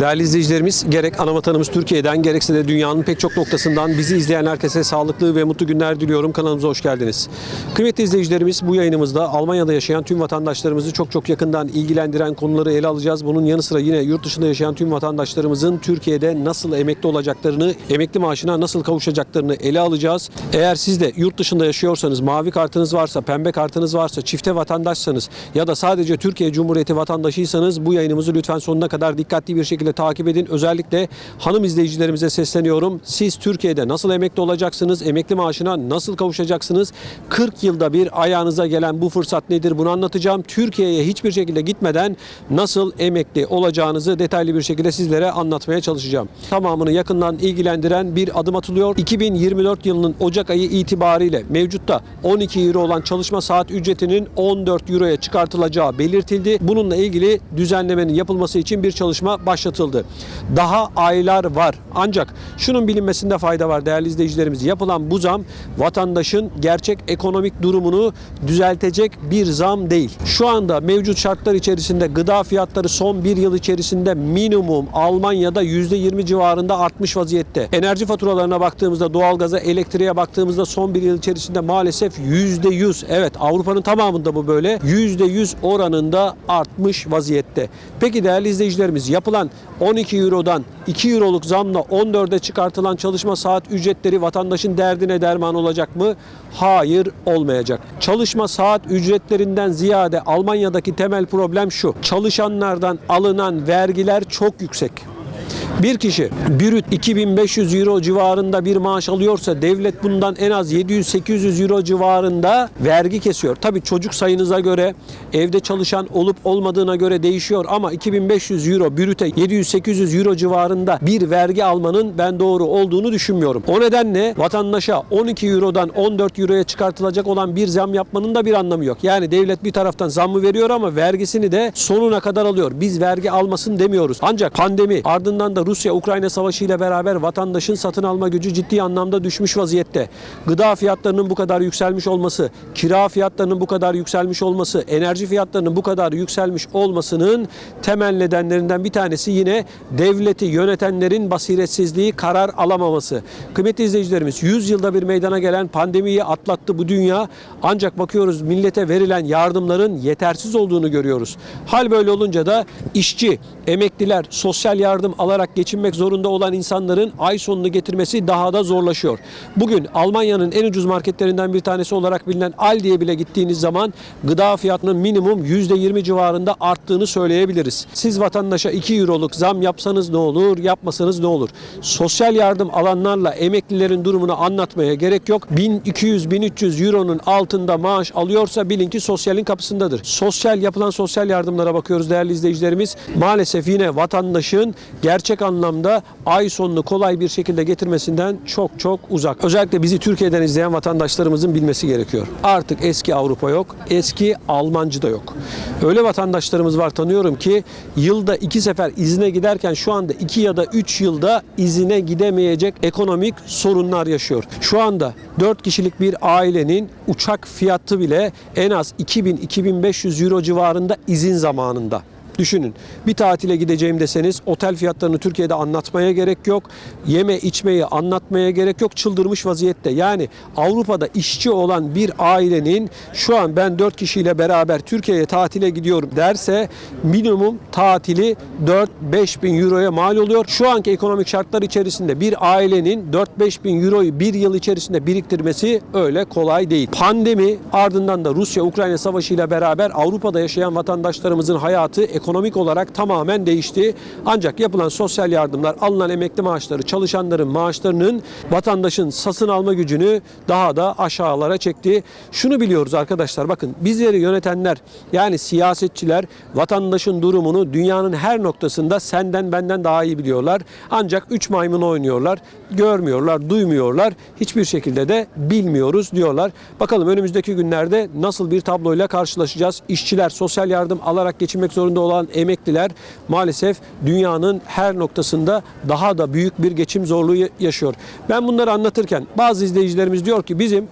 Değerli izleyicilerimiz gerek ana vatanımız Türkiye'den gerekse de dünyanın pek çok noktasından bizi izleyen herkese sağlıklı ve mutlu günler diliyorum. Kanalımıza hoş geldiniz. Kıymetli izleyicilerimiz bu yayınımızda Almanya'da yaşayan tüm vatandaşlarımızı çok çok yakından ilgilendiren konuları ele alacağız. Bunun yanı sıra yine yurt dışında yaşayan tüm vatandaşlarımızın Türkiye'de nasıl emekli olacaklarını, emekli maaşına nasıl kavuşacaklarını ele alacağız. Eğer siz de yurt dışında yaşıyorsanız, mavi kartınız varsa, pembe kartınız varsa, çifte vatandaşsanız ya da sadece Türkiye Cumhuriyeti vatandaşıysanız bu yayınımızı lütfen sonuna kadar dikkatli bir şekilde takip edin. Özellikle hanım izleyicilerimize sesleniyorum. Siz Türkiye'de nasıl emekli olacaksınız? Emekli maaşına nasıl kavuşacaksınız? 40 yılda bir ayağınıza gelen bu fırsat nedir? Bunu anlatacağım. Türkiye'ye hiçbir şekilde gitmeden nasıl emekli olacağınızı detaylı bir şekilde sizlere anlatmaya çalışacağım. Tamamını yakından ilgilendiren bir adım atılıyor. 2024 yılının Ocak ayı itibariyle mevcutta 12 euro olan çalışma saat ücretinin 14 euroya çıkartılacağı belirtildi. Bununla ilgili düzenlemenin yapılması için bir çalışma başlatıldı. Daha aylar var. Ancak şunun bilinmesinde fayda var değerli izleyicilerimiz. Yapılan bu zam vatandaşın gerçek ekonomik durumunu düzeltecek bir zam değil. Şu anda mevcut şartlar içerisinde gıda fiyatları son bir yıl içerisinde minimum Almanya'da %20 civarında artmış vaziyette. Enerji faturalarına baktığımızda doğalgaza, elektriğe baktığımızda son bir yıl içerisinde maalesef %100 evet Avrupa'nın tamamında bu böyle %100 oranında artmış vaziyette. Peki değerli izleyicilerimiz yapılan 12 Euro'dan 2 Euro'luk zamla 14'e çıkartılan çalışma saat ücretleri vatandaşın derdine derman olacak mı? Hayır olmayacak. Çalışma saat ücretlerinden ziyade Almanya'daki temel problem şu. Çalışanlardan alınan vergiler çok yüksek. Bir kişi brüt 2500 euro civarında bir maaş alıyorsa devlet bundan en az 700-800 euro civarında vergi kesiyor. Tabii çocuk sayınıza göre evde çalışan olup olmadığına göre değişiyor ama 2500 euro brüte 700-800 euro civarında bir vergi almanın ben doğru olduğunu düşünmüyorum. O nedenle vatandaşa 12 eurodan 14 euroya çıkartılacak olan bir zam yapmanın da bir anlamı yok. Yani devlet bir taraftan zammı veriyor ama vergisini de sonuna kadar alıyor. Biz vergi almasın demiyoruz. Ancak pandemi ardından da Rusya-Ukrayna savaşı ile beraber vatandaşın satın alma gücü ciddi anlamda düşmüş vaziyette. Gıda fiyatlarının bu kadar yükselmiş olması, kira fiyatlarının bu kadar yükselmiş olması, enerji fiyatlarının bu kadar yükselmiş olmasının temel nedenlerinden bir tanesi yine devleti yönetenlerin basiretsizliği, karar alamaması. Kıymetli izleyicilerimiz 100 yılda bir meydana gelen pandemiyi atlattı bu dünya. Ancak bakıyoruz millete verilen yardımların yetersiz olduğunu görüyoruz. Hal böyle olunca da işçi, emekliler, sosyal yardım alarak geçinmek zorunda olan insanların ay sonunu getirmesi daha da zorlaşıyor. Bugün Almanya'nın en ucuz marketlerinden bir tanesi olarak bilinen Aldi'ye bile gittiğiniz zaman gıda fiyatının minimum %20 civarında arttığını söyleyebiliriz. Siz vatandaşa 2 euroluk zam yapsanız ne olur, yapmasanız ne olur? Sosyal yardım alanlarla emeklilerin durumunu anlatmaya gerek yok. 1200-1300 euronun altında maaş alıyorsa bilin ki sosyalin kapısındadır. Sosyal yapılan sosyal yardımlara bakıyoruz değerli izleyicilerimiz. Maalesef yine vatandaşın gerçek anlamda ay sonunu kolay bir şekilde getirmesinden çok çok uzak. Özellikle bizi Türkiye'den izleyen vatandaşlarımızın bilmesi gerekiyor. Artık eski Avrupa yok, eski Almancı da yok. Öyle vatandaşlarımız var tanıyorum ki yılda iki sefer izine giderken şu anda iki ya da üç yılda izine gidemeyecek ekonomik sorunlar yaşıyor. Şu anda 4 kişilik bir ailenin uçak fiyatı bile en az 2000-2500 euro civarında izin zamanında. Düşünün bir tatile gideceğim deseniz otel fiyatlarını Türkiye'de anlatmaya gerek yok. Yeme içmeyi anlatmaya gerek yok. Çıldırmış vaziyette. Yani Avrupa'da işçi olan bir ailenin şu an ben 4 kişiyle beraber Türkiye'ye tatile gidiyorum derse minimum tatili 4-5 bin euroya mal oluyor. Şu anki ekonomik şartlar içerisinde bir ailenin 4-5 bin euroyu bir yıl içerisinde biriktirmesi öyle kolay değil. Pandemi ardından da Rusya-Ukrayna savaşı ile beraber Avrupa'da yaşayan vatandaşlarımızın hayatı ekonomik olarak tamamen değişti. Ancak yapılan sosyal yardımlar, alınan emekli maaşları, çalışanların maaşlarının vatandaşın satın alma gücünü daha da aşağılara çekti. Şunu biliyoruz arkadaşlar bakın bizleri yönetenler yani siyasetçiler vatandaşın durumunu dünyanın her noktasında senden benden daha iyi biliyorlar. Ancak üç maymun oynuyorlar. Görmüyorlar, duymuyorlar. Hiçbir şekilde de bilmiyoruz diyorlar. Bakalım önümüzdeki günlerde nasıl bir tabloyla karşılaşacağız? İşçiler sosyal yardım alarak geçinmek zorunda olan emekliler maalesef dünyanın her noktasında daha da büyük bir geçim zorluğu yaşıyor. Ben bunları anlatırken bazı izleyicilerimiz diyor ki bizim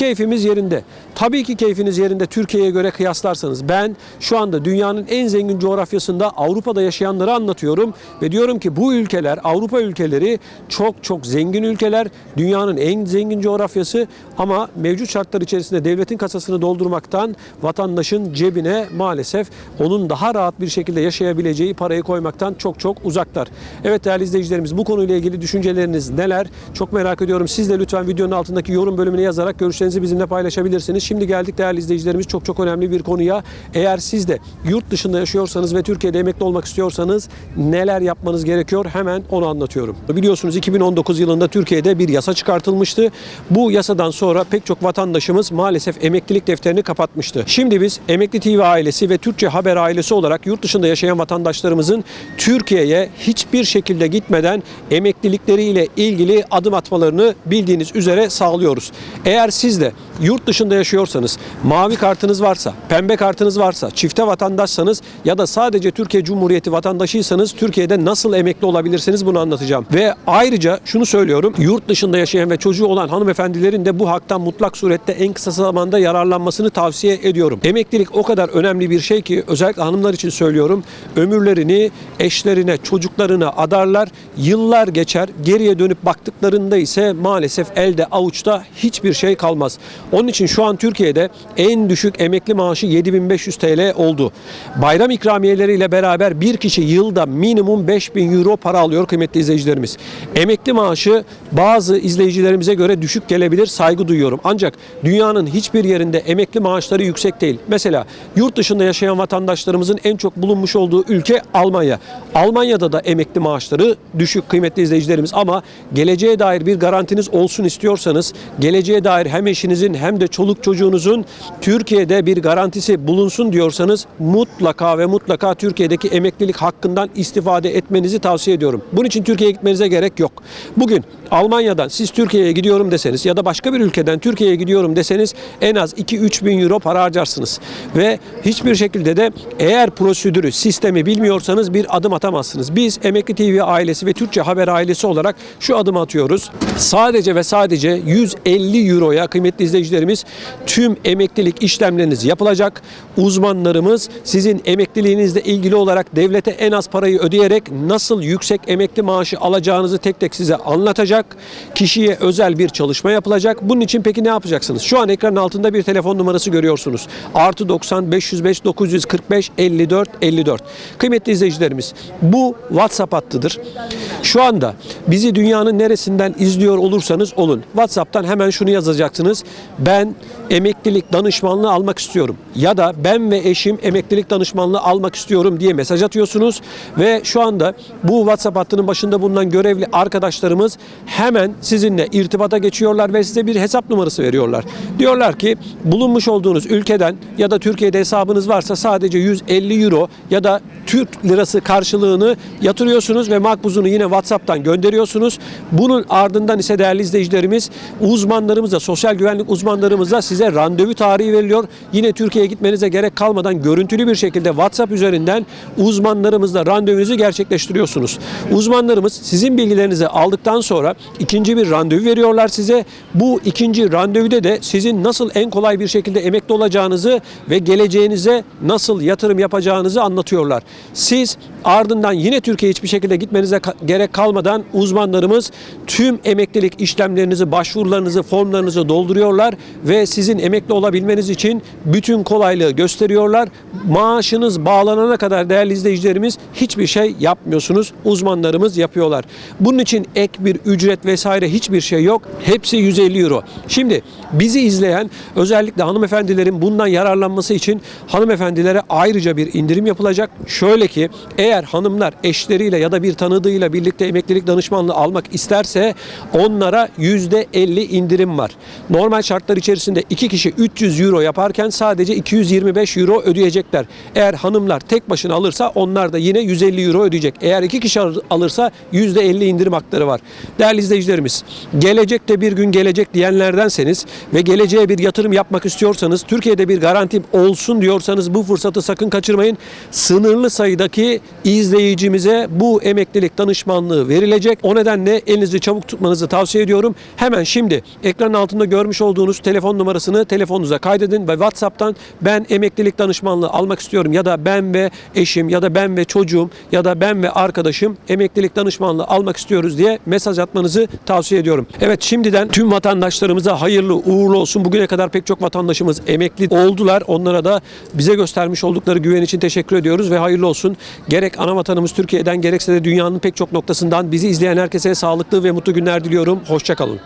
Keyfimiz yerinde. Tabii ki keyfiniz yerinde Türkiye'ye göre kıyaslarsanız. Ben şu anda dünyanın en zengin coğrafyasında Avrupa'da yaşayanları anlatıyorum ve diyorum ki bu ülkeler Avrupa ülkeleri çok çok zengin ülkeler. Dünyanın en zengin coğrafyası ama mevcut şartlar içerisinde devletin kasasını doldurmaktan vatandaşın cebine maalesef onun daha rahat bir şekilde yaşayabileceği parayı koymaktan çok çok uzaklar. Evet değerli izleyicilerimiz bu konuyla ilgili düşünceleriniz neler? Çok merak ediyorum. Siz de lütfen videonun altındaki yorum bölümüne yazarak görüşlerinizi bizimle paylaşabilirsiniz. Şimdi geldik değerli izleyicilerimiz çok çok önemli bir konuya. Eğer siz de yurt dışında yaşıyorsanız ve Türkiye'de emekli olmak istiyorsanız neler yapmanız gerekiyor? Hemen onu anlatıyorum. Biliyorsunuz 2019 yılında Türkiye'de bir yasa çıkartılmıştı. Bu yasadan sonra pek çok vatandaşımız maalesef emeklilik defterini kapatmıştı. Şimdi biz Emekli TV ailesi ve Türkçe Haber ailesi olarak yurt dışında yaşayan vatandaşlarımızın Türkiye'ye hiçbir şekilde gitmeden emeklilikleriyle ilgili adım atmalarını bildiğiniz üzere sağlıyoruz. Eğer siz de yurt dışında yaşıyorsanız, mavi kartınız varsa, pembe kartınız varsa, çifte vatandaşsanız ya da sadece Türkiye Cumhuriyeti vatandaşıysanız Türkiye'de nasıl emekli olabilirsiniz bunu anlatacağım. Ve ayrıca şunu söylüyorum. Yurt dışında yaşayan ve çocuğu olan hanımefendilerin de bu haktan mutlak surette en kısa zamanda yararlanmasını tavsiye ediyorum. Emeklilik o kadar önemli bir şey ki özellikle hanımlar için söylüyorum. Ömürlerini eşlerine, çocuklarına adarlar. Yıllar geçer. Geriye dönüp baktıklarında ise maalesef elde avuçta hiçbir şey kalmaz. Onun için şu an Türkiye'de en düşük emekli maaşı 7500 TL oldu. Bayram ikramiyeleriyle beraber bir kişi yılda minimum 5000 euro para alıyor kıymetli izleyicilerimiz. Emekli maaşı bazı izleyicilerimize göre düşük gelebilir saygı duyuyorum. Ancak dünyanın hiçbir yerinde emekli maaşları yüksek değil. Mesela yurt dışında yaşayan vatandaşlarımızın en çok bulunmuş olduğu ülke Almanya. Almanya'da da emekli maaşları düşük kıymetli izleyicilerimiz ama geleceğe dair bir garantiniz olsun istiyorsanız geleceğe dair hem eşinizin hem de çoluk çocuğunuzun Türkiye'de bir garantisi bulunsun diyorsanız mutlaka ve mutlaka Türkiye'deki emeklilik hakkından istifade etmenizi tavsiye ediyorum. Bunun için Türkiye'ye gitmenize gerek yok. Bugün Almanya'dan siz Türkiye'ye gidiyorum deseniz ya da başka bir ülkeden Türkiye'ye gidiyorum deseniz en az 2-3 bin euro para harcarsınız. Ve hiçbir şekilde de eğer prosedürü, sistemi bilmiyorsanız bir adım atamazsınız. Biz Emekli TV ailesi ve Türkçe Haber ailesi olarak şu adımı atıyoruz. Sadece ve sadece 150 euroya kıymetli izleyicilerimiz tüm emeklilik işlemleriniz yapılacak. Uzmanlarımız sizin emekliliğinizle ilgili olarak devlete en az parayı ödeyerek nasıl yüksek emekli maaşı alacağınızı tek tek size anlatacak. Kişiye özel bir çalışma yapılacak. Bunun için peki ne yapacaksınız? Şu an ekranın altında bir telefon numarası görüyorsunuz. Artı 90 505 945 54 54. Kıymetli izleyicilerimiz bu WhatsApp hattıdır. Şu anda bizi dünyanın neresinden izliyor olursanız olun. WhatsApp'tan hemen şunu yazacaksınız. Ben emeklilik danışmanlığı almak istiyorum. Ya da ben ve eşim emeklilik danışmanlığı almak istiyorum diye mesaj atıyorsunuz. Ve şu anda bu WhatsApp hattının başında bulunan görevli arkadaşlarımız hemen sizinle irtibata geçiyorlar ve size bir hesap numarası veriyorlar. Diyorlar ki bulunmuş olduğunuz ülkeden ya da Türkiye'de hesabınız varsa sadece 150 euro ya da Türk lirası karşılığını yatırıyorsunuz ve makbuzunu yine WhatsApp'tan gönderiyorsunuz. Bunun ardından ise değerli izleyicilerimiz uzmanlarımızla, sosyal güvenlik uzmanlarımızla size randevu tarihi veriliyor. Yine Türkiye'ye gitmenize gerek kalmadan görüntülü bir şekilde WhatsApp üzerinden uzmanlarımızla randevunuzu gerçekleştiriyorsunuz. Uzmanlarımız sizin bilgilerinizi aldıktan sonra ikinci bir randevu veriyorlar size. Bu ikinci randevuda de sizin nasıl en kolay bir şekilde emekli olacağınızı ve geleceğinize nasıl yatırım yapacağınızı anlatıyorlar. Siz ardından yine Türkiye'ye hiçbir şekilde gitmenize gerek kalmadan uzmanlarımız tüm emeklilik işlemlerinizi, başvurularınızı, formlarınızı dolduruyorlar ve sizin emekli olabilmeniz için bütün kolaylığı gösteriyorlar. Maaşınız bağlanana kadar değerli izleyicilerimiz hiçbir şey yapmıyorsunuz. Uzmanlarımız yapıyorlar. Bunun için ek bir ücret vesaire hiçbir şey yok. Hepsi 150 euro. Şimdi bizi izleyen özellikle hanımefendilerin bundan yararlanması için hanımefendilere ayrıca bir indirim yapılacak. Şöyle ki eğer hanımlar eşleriyle ya da bir tanıdığıyla birlikte emeklilik danışmanlığı almak isterse onlara %50 indirim var. Normal şartlar içerisinde iki kişi 300 euro yaparken sadece 225 euro ödeyecekler. Eğer hanımlar tek başına alırsa onlar da yine 150 euro ödeyecek. Eğer iki kişi al- alırsa %50 indirim hakları var. Değerli izleyicilerimiz, gelecekte bir gün gelecek diyenlerdenseniz ve geleceğe bir yatırım yapmak istiyorsanız, Türkiye'de bir garantim olsun diyorsanız bu fırsatı sakın kaçırmayın. Sınırlı sayıdaki izleyicimize bu emeklilik danışmanlığı verilecek. O nedenle elinizi çabuk tutmanızı tavsiye ediyorum. Hemen şimdi ekranın altında görmüş olduğunuz telefon numarasını telefonunuza kaydedin ve WhatsApp'tan ben emeklilik danışmanlığı almak istiyorum ya da ben ve eşim ya da ben ve çocuğum ya da ben ve arkadaşım emeklilik danışmanlığı almak istiyoruz diye mesaj atmanızı tavsiye ediyorum. Evet şimdiden tüm vatandaşlarımıza hayırlı uğurlu olsun. Bugüne kadar pek çok vatandaşımız emekli oldular. Onlara da bize göstermiş oldukları güven için teşekkür ediyoruz ve hayırlı olsun. Gerek ana vatanımız Türkiye'den gerekse de dünyanın pek çok noktasından bizi izleyen herkese sağlıklı ve mutlu günler diliyorum. Hoşçakalın.